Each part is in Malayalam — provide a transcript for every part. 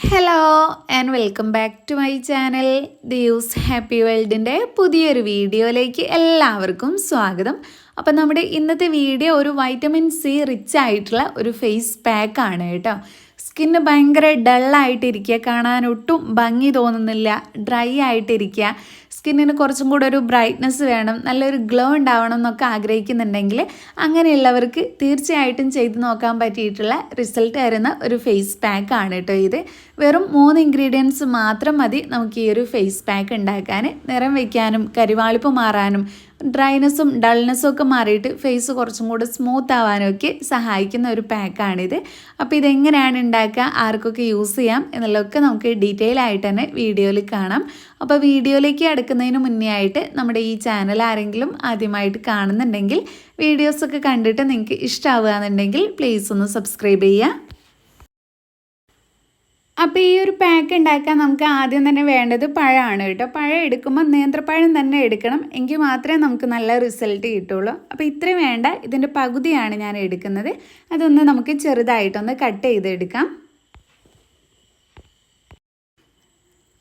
Hello and welcome back to my channel use happy വേൾഡിന്റെ പുതിയൊരു വീഡിയോയിലേക്ക് എല്ലാവർക്കും സ്വാഗതം. അപ്പം നമ്മുടെ ഇന്നത്തെ വീഡിയോ ഒരു വൈറ്റമിൻ സി റിച്ച് ആയിട്ടുള്ള ഒരു ഫേസ് പാക്കാണ് കേട്ടോ. സ്കിന്ന് ഭയങ്കര ഡള്ളായിട്ടിരിക്കുക കാണാൻ ഒട്ടും ഭംഗി തോന്നുന്നില്ല ഡ്രൈ ആയിട്ടിരിക്കുക. സ്കിന്നിന് കുറച്ചും കൂടെ ഒരു ബ്രൈറ്റ്നസ് വേണം നല്ലൊരു ഗ്ലോ ഉണ്ടാവണം എന്നൊക്കെ ആഗ്രഹിക്കുന്നുണ്ടെങ്കിൽ അങ്ങനെയുള്ളവർക്ക് തീർച്ചയായിട്ടും ചെയ്ത് നോക്കാൻ പറ്റിയിട്ടുള്ള റിസൾട്ട് തരുന്ന ഒരു ഫേസ് പാക്ക് ആണ് കേട്ടോ ഇത്. വെറും മൂന്ന് ഇൻഗ്രീഡിയൻസ് മാത്രം മതി നമുക്ക് ഈ ഒരു ഫേസ് പാക്ക് ഉണ്ടാക്കാൻ. നിറം വയ്ക്കാനും കരിവാളിപ്പ് മാറാനും ഡ്രൈനെസ്സും ഡൾനെസ്സും ഒക്കെ മാറിയിട്ട് ഫേസ് കുറച്ചും കൂടെ സ്മൂത്ത് ആവാനൊക്കെ സഹായിക്കുന്ന ഒരു പാക്കാണിത് അപ്പോൾ ഇതെങ്ങനെയാണ് ഉണ്ടാക്കുക? ആർക്കൊക്കെ യൂസ് ചെയ്യാം? എന്നുള്ളതൊക്കെ നമുക്ക് ഡീറ്റെയിൽ ആയിട്ട് തന്നെ വീഡിയോയിൽ കാണാം. അപ്പോൾ വീഡിയോയിലേക്ക് അടുക്കുന്നതിന് മുന്നേ ആയിട്ട് നമ്മുടെ ഈ ചാനൽ ആരെങ്കിലും ആദ്യമായിട്ട് കാണുന്നുണ്ടെങ്കിൽ വീഡിയോസൊക്കെ കണ്ടിട്ട് നിങ്ങൾക്ക് ഇഷ്ടമാവുക എന്നുണ്ടെങ്കിൽ പ്ലീസ് ഒന്ന് സബ്സ്ക്രൈബ് ചെയ്യുക. അപ്പോൾ ഈ ഒരു പാക്ക് ഉണ്ടാക്കാൻ നമുക്ക് ആദ്യം തന്നെ വേണ്ടത് പഴമാണ് കേട്ടോ. പഴം എടുക്കുമ്പോൾ നേന്ത്രപ്പഴം തന്നെ എടുക്കണം. എങ്കിൽ മാത്രമേ നമുക്ക് നല്ല റിസൾട്ട് കിട്ടുള്ളൂ. അപ്പോൾ ഇത്രയും വേണ്ട. ഇതിന്റെ പകുതിയാണ് ഞാൻ എടുക്കുന്നത്. അതൊന്ന് നമുക്ക് ചെറുതായിട്ടൊന്ന് കട്ട് ചെയ്തെടുക്കാം.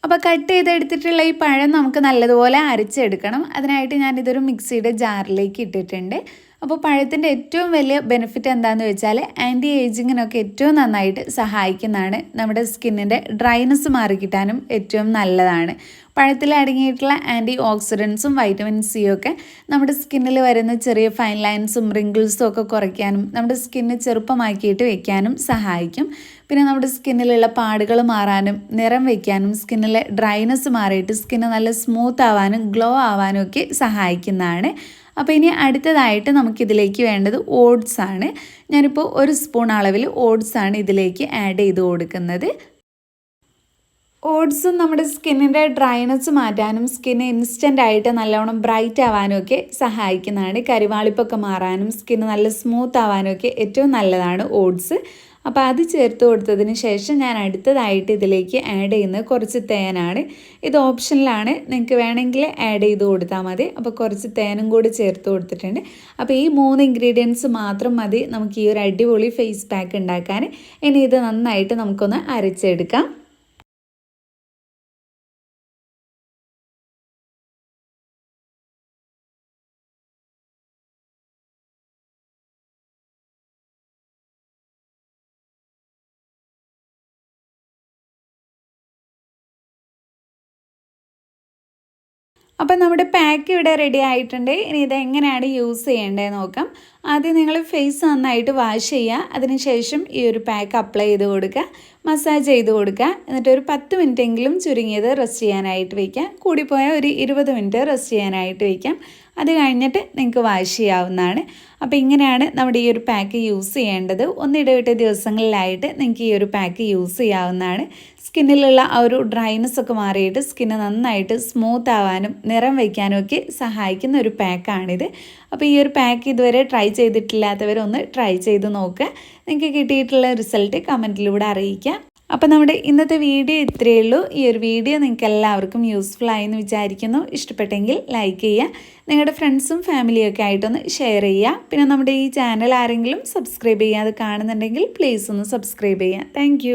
അപ്പോൾ കട്ട് ചെയ്തെടുത്തിട്ടുള്ള ഈ പഴം നമുക്ക് നല്ലതുപോലെ അരച്ചെടുക്കണം. അതിനായിട്ട് ഞാനിതൊരു മിക്സിയുടെ ജാറിലേക്ക് ഇട്ടിട്ടുണ്ട്. അപ്പോൾ പഴത്തിന്റെ ഏറ്റവും വലിയ ബെനിഫിറ്റ് എന്താണെന്ന് വെച്ചാൽ ആന്റി ഏജിങ്ങിനൊക്കെ ഏറ്റവും നന്നായിട്ട് സഹായിക്കുന്നതാണ്. നമ്മുടെ സ്കിന്നിന്റെ ഡ്രൈനെസ് മാറിക്കിട്ടാനും ഏറ്റവും നല്ലതാണ്. പഴത്തിൽ അടങ്ങിയിട്ടുള്ള ആന്റി ഓക്സിഡൻസും വൈറ്റമിൻ സിയും ഒക്കെ നമ്മുടെ സ്കിന്നിൽ വരുന്ന ചെറിയ ഫൈൻ ലൈൻസും റിങ്കിൾസും ഒക്കെ കുറയ്ക്കാനും നമ്മുടെ സ്കിന്ന് ചെറുപ്പമാക്കിയിട്ട് വെക്കാനും സഹായിക്കും. പിന്നെ നമ്മുടെ സ്കിന്നിലുള്ള പാടുകൾ മാറാനും നിറം വയ്ക്കാനും സ്കിന്നിലെ ഡ്രൈനെസ് മാറിയിട്ട് സ്കിന്ന് നല്ല സ്മൂത്ത് ആവാനും ഗ്ലോ ആവാനും ഒക്കെ സഹായിക്കുന്നതാണ്. അപ്പോൾ ഇനി അടുത്തതായിട്ട് നമുക്കിതിലേക്ക് വേണ്ടത് ഓട്സ് ആണ്. ഞാനിപ്പോൾ ഒരു സ്പൂൺ അളവിൽ ഓട്സ് ആണ് ഇതിലേക്ക് ആഡ് ചെയ്ത് കൊടുക്കുന്നത്. ഓട്സും നമ്മുടെ സ്കിന്നിന്റെ ഡ്രൈനസ് മാറ്റാനും സ്കിന്ന് ഇൻസ്റ്റന്റ് ആയിട്ട് നല്ലവണ്ണം ബ്രൈറ്റ് ആവാനും ഒക്കെ സഹായിക്കുന്നതാണ്. കരിവാളിപ്പൊക്കെ മാറാനും സ്കിന്ന് നല്ല സ്മൂത്ത് ആവാനും ഒക്കെ ഏറ്റവും നല്ലതാണ് ഓട്സ്. അപ്പോൾ അത് ചേർത്ത് കൊടുത്തതിന് ശേഷം ഞാൻ അടുത്തതായിട്ട് ഇതിലേക്ക് ആഡ് ചെയ്യുന്ന കുറച്ച് തേനാണ്. ഇത് ഓപ്ഷനിലാണ് നിങ്ങൾക്ക് വേണമെങ്കിൽ ആഡ് ചെയ്ത് കൊടുത്താൽ മതി. അപ്പോൾ കുറച്ച് തേനും കൂടി ചേർത്ത് കൊടുത്തിട്ടുണ്ട്. അപ്പോൾ ഈ മൂന്ന് ഇൻഗ്രീഡിയൻസ് മാത്രം മതി നമുക്ക് ഈ ഒരു അടിപൊളി ഫേസ് പാക്ക് ഉണ്ടാക്കാൻ. ഇനി ഇത് നന്നായിട്ട് നമുക്കൊന്ന് അരച്ചെടുക്കാം. അപ്പം നമ്മുടെ പാക്ക് ഇവിടെ റെഡി ആയിട്ടുണ്ട്. ഇനി ഇത് എങ്ങനെയാണ് യൂസ് ചെയ്യേണ്ടത് നോക്കാം. ആദ്യം നിങ്ങൾ ഫേസ് നന്നായിട്ട് വാഷ് ചെയ്യുക. അതിനുശേഷം ഈ ഒരു പാക്ക് അപ്ലൈ ചെയ്ത് കൊടുക്കുക. മസാജ് ചെയ്ത് കൊടുക്കുക. എന്നിട്ട് ഒരു പത്ത് മിനിറ്റെങ്കിലും ചുരുങ്ങിയത് റെസ്റ്റ് ചെയ്യാനായിട്ട് വയ്ക്കാം കൂടിപ്പോയാൽ ഒരു ഇരുപത് മിനിറ്റ് റെസ്റ്റ് ചെയ്യാനായിട്ട് വയ്ക്കാം അത് കഴിഞ്ഞിട്ട് നിങ്ങൾക്ക് വാഷ് ചെയ്യാവുന്നതാണ്. അപ്പോൾ ഇങ്ങനെയാണ് നമ്മുടെ ഈ ഒരു പാക്ക് യൂസ് ചെയ്യേണ്ടത്. ഒന്നിടവിട്ട ദിവസങ്ങളിലായിട്ട് നിങ്ങൾക്ക് ഈ ഒരു പാക്ക് യൂസ് ചെയ്യാവുന്നതാണ്. സ്കിന്നിലുള്ള ആ ഒരു ഡ്രൈനെസ് ഒക്കെ മാറിയിട്ട് സ്കിന്ന് നന്നായിട്ട് സ്മൂത്ത് ആവാനും നിറം വയ്ക്കാനും ഒക്കെ സഹായിക്കുന്ന ഒരു പാക്കാണിത് അപ്പോൾ ഈ ഒരു പാക്ക് ഇതുവരെ ട്രൈ ചെയ്തിട്ടില്ലാത്തവരൊന്ന് ട്രൈ ചെയ്ത് നോക്കുക നിങ്ങൾക്ക് കിട്ടിയിട്ടുള്ള റിസൾട്ട് കമന്റിലൂടെ അറിയിക്കുക അപ്പോൾ നമ്മുടെ ഇന്നത്തെ വീഡിയോ ഇത്രയേ ഉള്ളൂ. ഈ ഒരു വീഡിയോ നിങ്ങൾക്ക് എല്ലാവർക്കും യൂസ്ഫുൾ ആയെന്ന് വിചാരിക്കുന്നു. ഇഷ്ടപ്പെട്ടെങ്കിൽ ലൈക്ക് ചെയ്യുക. നിങ്ങളുടെ ഫ്രണ്ട്സും ഫാമിലിയും ഒക്കെ ആയിട്ടൊന്ന് ഷെയർ ചെയ്യുക. പിന്നെ നമ്മുടെ ഈ ചാനൽ ആരെങ്കിലും സബ്സ്ക്രൈബ് ചെയ്യാതെ കാണുന്നുണ്ടെങ്കിൽ പ്ലീസ് ഒന്ന് സബ്സ്ക്രൈബ് ചെയ്യുക. താങ്ക്